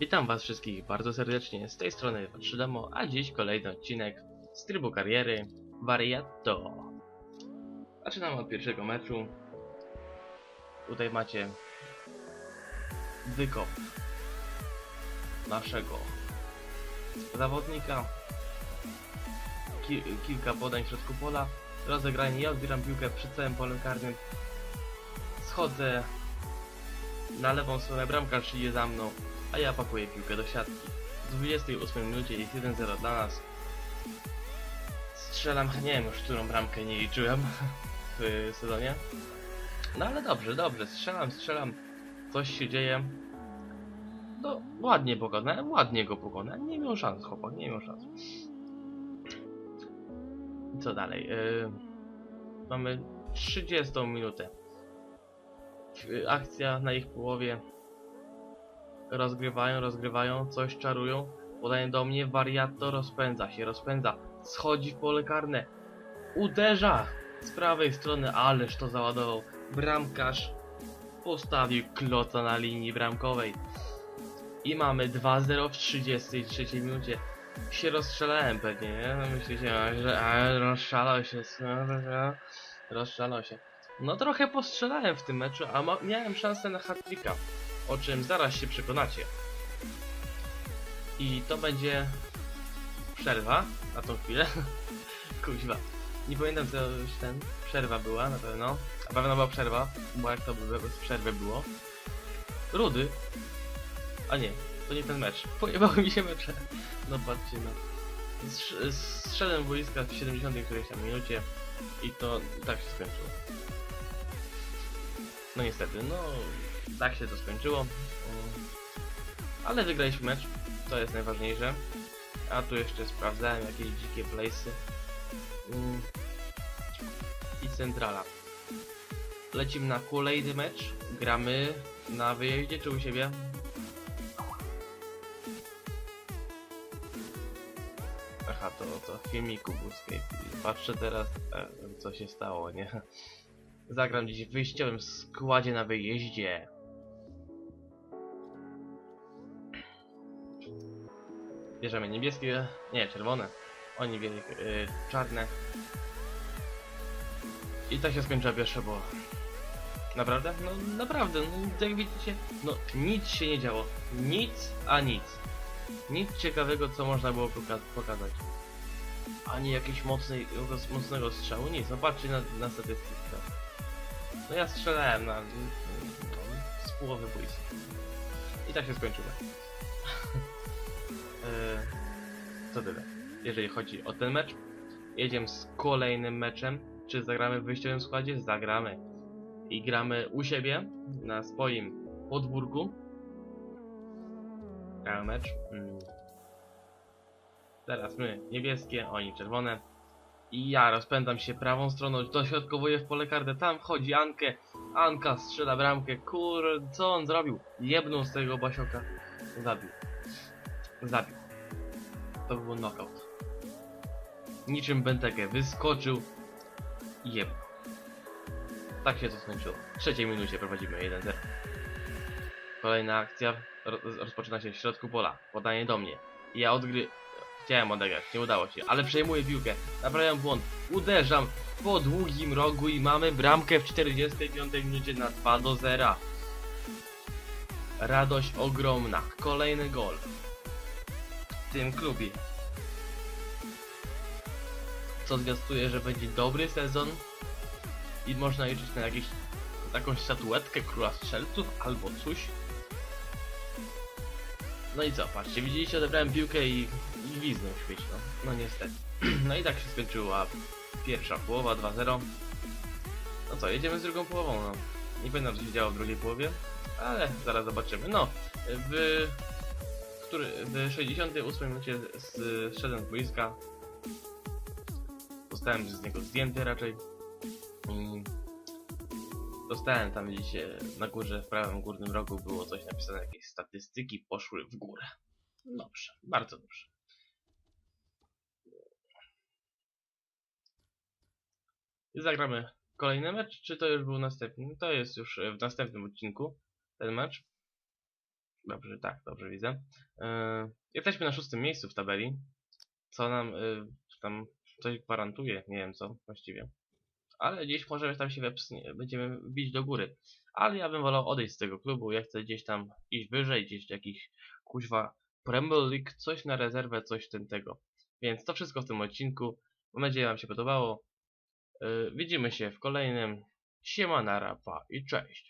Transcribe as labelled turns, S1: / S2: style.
S1: Witam was wszystkich bardzo serdecznie, z tej strony Szydamo, a dziś kolejny odcinek z trybu kariery Variato. Zaczynamy od pierwszego meczu. Tutaj macie wykop naszego zawodnika. Ki kilka podań w środku pola. Rozegranie, ja odbieram piłkę przed całym polem karnym. Schodzę na lewą stronę, bramkarz idzie za mną, a ja pakuję piłkę do siatki. W 28 minucie jest 1-0 dla nas. Strzelam, nie wiem już którą bramkę nie liczyłem w sezonie. No ale dobrze, dobrze, strzelam, strzelam. Coś się dzieje. No, ładnie pokonałem, ładnie go pokonałem. Nie miał szans, chłopak, nie miał szans. Co dalej? Yy, mamy 30 minutę. Yy, Akcja na ich połowie. Rozgrywają, rozgrywają, coś czarują. Podają do mnie, wariato rozpędza się, rozpędza. Schodzi w pole karne. Uderza z prawej strony, ależ to załadował. Bramkarz postawił kloca na linii bramkowej. I mamy 2-0 w 33 minucie. Się rozstrzelałem pewnie, nie? No Myślicie, że rozszalał się. Rozszalał się. No trochę postrzelałem w tym meczu, a miałem szansę na hat-tricka, o czym zaraz się przekonacie. I to będzie przerwa na tą chwilę. Kuźwa. Nie pamiętam co już ten przerwa była na pewno. Na pewno była przerwa, bo jak to by bez przerwy było. Rudy. A nie, to nie ten mecz. Pojebały mi się mecze. No patrzcie no. Strzedłem w boiska w 70 którejś tam minucie i to tak się skończyło. No niestety, no tak się to skończyło. Ale wygraliśmy mecz, to jest najważniejsze. A tu jeszcze sprawdzałem jakieś dzikie place'y. Mm. I centrala. Lecimy na kolejny mecz. Gramy na wyjeździe czy u siebie? Aha, to, to w filmiku był Escape. Patrzę teraz, e, co się stało, nie? Zagram dziś w wyjściowym składzie na wyjeździe. Bierzemy niebieskie, nie, czerwone. Oni wzięli y, czarne. I tak się skończyła pierwsza połowa. Naprawdę? No naprawdę, no, jak widzicie, no nic się nie działo. Nic, a nic. Nic ciekawego, co można było poka pokazać. Ani jakiegoś mocnej, mocnego strzału, nic. No patrzcie na, na statystykę. No ja strzelałem na... No, z połowy. I tak się skończyło. Eee, co tyle. Jeżeli chodzi o ten mecz, jedziemy z kolejnym meczem. Czy zagramy w wyjściowym składzie? Zagramy. I gramy u siebie, na swoim podwórku. Gramy mecz. Mm. Teraz my niebieskie, oni czerwone. I ja rozpędzam się prawą stroną, dośrodkowuję w pole karne, tam wchodzi Ankę. Anka strzela bramkę, kur... co on zrobił? Jebnął z tego basioka. Zabił. Zabił. To był knockout. Niczym Benteke wyskoczył i jebnął. Tak się to skończyło. W trzeciej minucie prowadzimy 1-0. Kolejna akcja ro rozpoczyna się w środku pola. Podanie do mnie. Ja odgry... Chciałem odegrać, nie udało się, ale przejmuję piłkę. Naprawiam błąd. Uderzam po długim rogu i mamy bramkę w 45 minucie na 2 do 0. Radość ogromna. Kolejny gol. Tym klubie. Co zwiastuje, że będzie dobry sezon i można liczyć na jakieś taką statuetkę króla strzelców albo coś. No i co, patrzcie, widzieliście, odebrałem piłkę i, i gwizdnął świeć, no. No niestety. No i tak się skończyła pierwsza połowa, 2-0. No co, jedziemy z drugą połową, no. Nie pamiętam co się działo w drugiej połowie, ale zaraz zobaczymy. No, w, który, w 68 minucie zszedłem z boiska. Zostałem z niego zdjęty raczej. I dostałem tam widzicie na górze w prawym górnym rogu było coś napisane, jakieś statystyki poszły w górę. Dobrze, bardzo dobrze. I zagramy kolejny mecz, czy to już był następny? To jest już e, w następnym odcinku ten mecz. Dobrze, tak, dobrze widzę. Yy, jesteśmy na szóstym miejscu w tabeli, co nam yy, tam coś gwarantuje, nie wiem co właściwie. Ale gdzieś może tam się wepsnie, będziemy bić do góry. Ale ja bym wolał odejść z tego klubu, ja chcę gdzieś tam iść wyżej, gdzieś jakiś kuźwa Premier League, coś na rezerwę, coś ten tego. Więc to wszystko w tym odcinku. Mam nadzieję, Wam się podobało. Yy, widzimy się w kolejnym. Siema, nara, pa i cześć.